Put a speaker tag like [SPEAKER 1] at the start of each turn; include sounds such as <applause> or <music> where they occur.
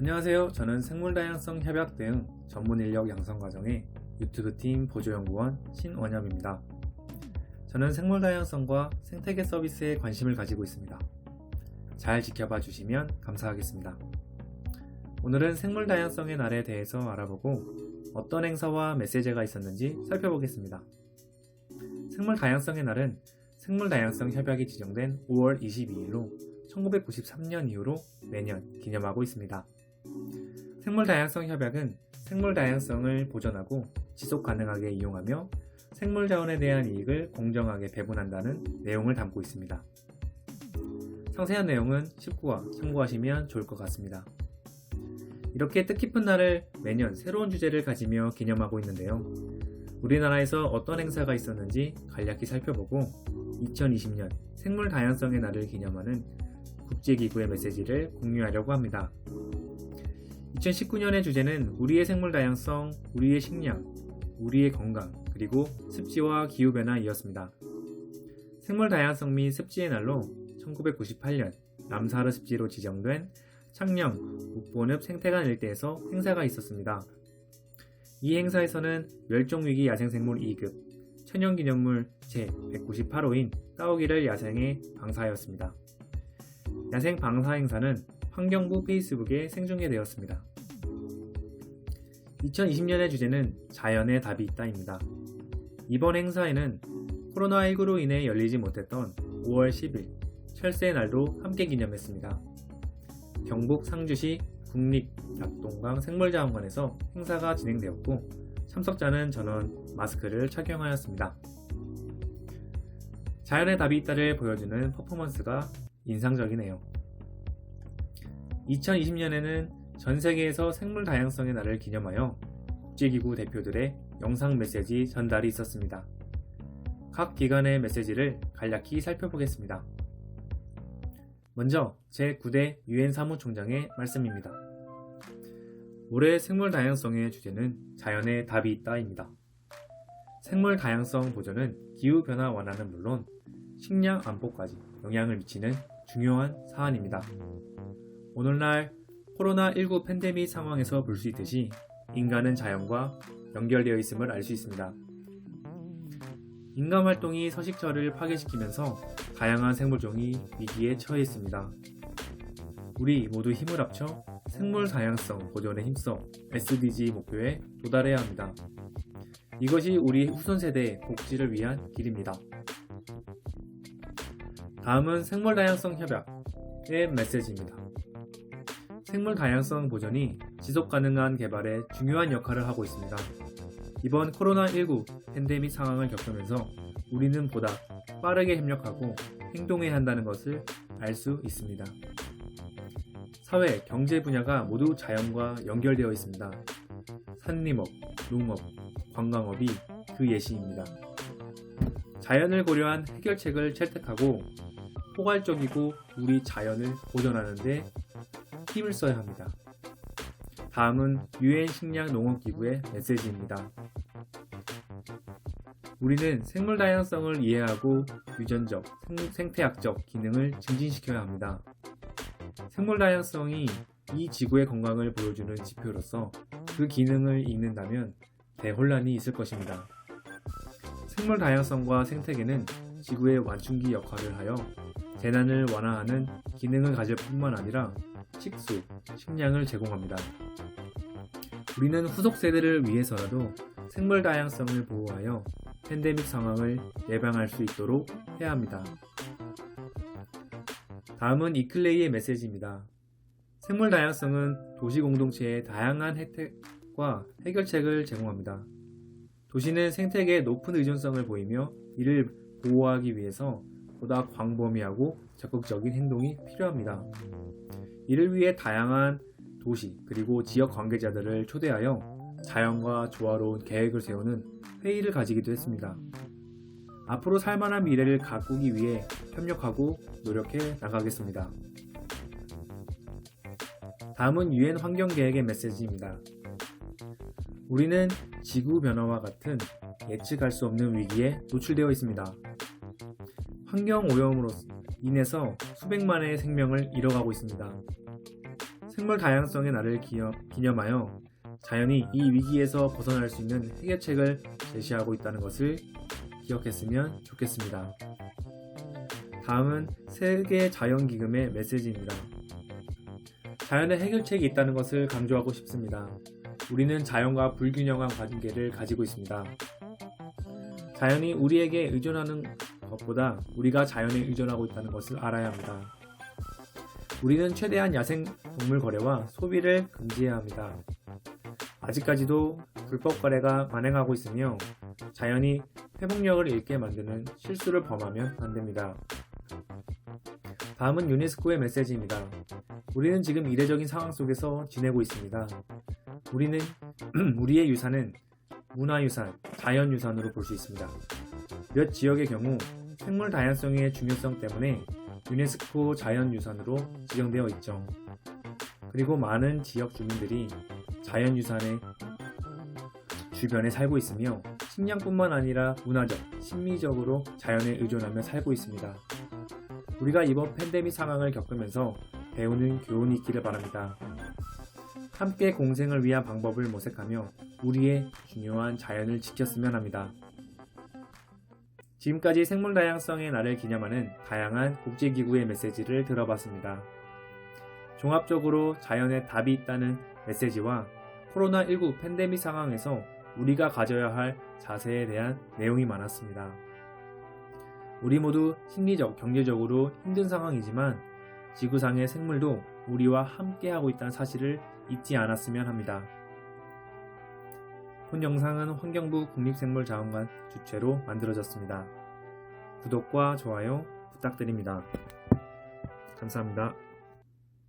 [SPEAKER 1] 안녕하세요. 저는 생물 다양성 협약 대응 전문 인력 양성 과정의 유튜브 팀 보조연구원 신원엽입니다. 저는 생물 다양성과 생태계 서비스에 관심을 가지고 있습니다. 잘 지켜봐 주시면 감사하겠습니다. 오늘은 생물 다양성의 날에 대해서 알아보고 어떤 행사와 메시지가 있었는지 살펴보겠습니다. 생물 다양성의 날은 생물 다양성 협약이 지정된 5월 22일로 1993년 이후로 매년 기념하고 있습니다. 생물 다양성 협약은 생물 다양성을 보존하고 지속 가능하게 이용하며 생물 자원에 대한 이익을 공정하게 배분한다는 내용을 담고 있습니다. 상세한 내용은 19화 참고하시면 좋을 것 같습니다. 이렇게 뜻깊은 날을 매년 새로운 주제를 가지며 기념하고 있는데요. 우리나라에서 어떤 행사가 있었는지 간략히 살펴보고 2020년 생물 다양성의 날을 기념하는 국제기구의 메시지를 공유하려고 합니다. 2019년의 주제는 우리의 생물 다양성, 우리의 식량, 우리의 건강, 그리고 습지와 기후변화이었습니다. 생물 다양성 및 습지의 날로 1998년 남사르 습지로 지정된 창녕, 묵본읍 생태관 일대에서 행사가 있었습니다. 이 행사에서는 멸종위기 야생생물 2급, 천연기념물 제198호인 까오기를 야생에 방사하였습니다. 야생 방사 행사는 환경부 페이스북에 생중계되었습니다. 2020년의 주제는 자연의 답이 있다입니다. 이번 행사에는 코로나19로 인해 열리지 못했던 5월 10일 철새의 날도 함께 기념했습니다. 경북 상주시 국립약동강 생물자원관에서 행사가 진행되었고 참석자는 전원 마스크를 착용하였습니다. 자연의 답이 있다를 보여주는 퍼포먼스가 인상적이네요. 2020년에는 전 세계에서 생물 다양성의 날을 기념하여 국제기구 대표들의 영상 메시지 전달이 있었습니다. 각 기관의 메시지를 간략히 살펴보겠습니다. 먼저 제9대 유엔 사무총장의 말씀입니다. 올해 생물 다양성의 주제는 자연의 답이 있다입니다. 생물 다양성 보존은 기후 변화 완화는 물론 식량 안보까지 영향을 미치는 중요한 사안입니다. 오늘날 코로나19 팬데믹 상황에서 볼 수 있듯이 인간은 자연과 연결되어 있음을 알 수 있습니다. 인간 활동이 서식처를 파괴시키면서 다양한 생물종이 위기에 처해 있습니다. 우리 모두 힘을 합쳐 생물 다양성 보존에 힘써 SDG 목표에 도달해야 합니다. 이것이 우리 후손 세대의 복지를 위한 길입니다. 다음은 생물 다양성 협약의 메시지입니다. 생물 다양성 보존이 지속 가능한 개발에 중요한 역할을 하고 있습니다. 이번 코로나19 팬데믹 상황을 겪으면서 우리는 보다 빠르게 협력하고 행동해야 한다는 것을 알 수 있습니다. 사회, 경제 분야가 모두 자연과 연결되어 있습니다. 산림업, 농업, 관광업이 그 예시입니다. 자연을 고려한 해결책을 채택하고 포괄적이고 우리 자연을 보존하는 데 힘을 써야 합니다. 다음은 유엔 식량 농업 기구의 메시지입니다. 우리는 생물 다양성을 이해하고 유전적, 생, 태학적 기능을 증진시켜야 합니다. 생물 다양성이 이 지구의 건강을 보여주는 지표로서 그 기능을 잃는다면 대혼란이 있을 것입니다. 생물 다양성과 생태계는 지구의 완충기 역할을 하여 재난을 완화하는 기능을 가질 뿐만 아니라 식수, 식량을 제공합니다. 우리는 후속 세대를 위해서라도 생물 다양성을 보호하여 팬데믹 상황을 예방할 수 있도록 해야 합니다. 다음은 이클레이의 메시지입니다. 생물 다양성은 도시 공동체의 다양한 혜택과 해결책을 제공합니다. 도시는 생태계에 높은 의존성을 보이며 이를 보호하기 위해서 보다 광범위하고 적극적인 행동이 필요합니다. 이를 위해 다양한 도시 그리고 지역 관계자들을 초대하여 자연과 조화로운 계획을 세우는 회의를 가지기도 했습니다. 앞으로 살만한 미래를 가꾸기 위해 협력하고 노력해 나가겠습니다. 다음은 유엔 환경계획의 메시지입니다. 우리는 지구 변화와 같은 예측할 수 없는 위기에 노출되어 있습니다. 환경 오염으로 인해서 수백만의 생명을 잃어가고 있습니다. 생물 다양성의 날을 기념, 기념하여 자연이 이 위기에서 벗어날 수 있는 해결책을 제시하고 있다는 것을 기억했으면 좋겠습니다. 다음은 세계 자연기금의 메시지입니다. 자연의 해결책이 있다는 것을 강조하고 싶습니다. 우리는 자연과 불균형한 관계를 가지고 있습니다. 자연이 우리에게 의존하는 것보다 우리가 자연에 의존하고 있다는 것을 알아야 합니다. 우리는 최대한 야생 동물 거래와 소비를 금지해야 합니다. 아직까지도 불법 거래가 만행하고 있으며 자연이 회복력을 잃게 만드는 실수를 범하면 안 됩니다. 다음은 유네스코의 메시지입니다. 우리는 지금 이례적인 상황 속에서 지내고 있습니다. 우리는 <clears throat> 우리의 유산은 문화유산, 자연유산으로 볼 수 있습니다. 몇 지역의 경우 생물 다양성의 중요성 때문에 유네스코 자연유산으로 지정되어 있죠. 그리고 많은 지역 주민들이 자연유산의 주변에 살고 있으며 식량뿐만 아니라 문화적, 심리적으로 자연에 의존하며 살고 있습니다. 우리가 이번 팬데믹 상황을 겪으면서 배우는 교훈이 있기를 바랍니다. 함께 공생을 위한 방법을 모색하며 우리의 중요한 자연을 지켰으면 합니다. 지금까지 생물 다양성의 날을 기념하는 다양한 국제기구의 메시지를 들어봤습니다. 종합적으로 자연에 답이 있다는 메시지와 코로나19 팬데믹 상황에서 우리가 가져야 할 자세에 대한 내용이 많았습니다. 우리 모두 심리적, 경제적으로 힘든 상황이지만 지구상의 생물도 우리와 함께하고 있다는 사실을 잊지 않았으면 합니다. 본 영상은 환경부 국립생물자원관 주최로 만들어졌습니다. 구독과 좋아요 부탁드립니다. 감사합니다.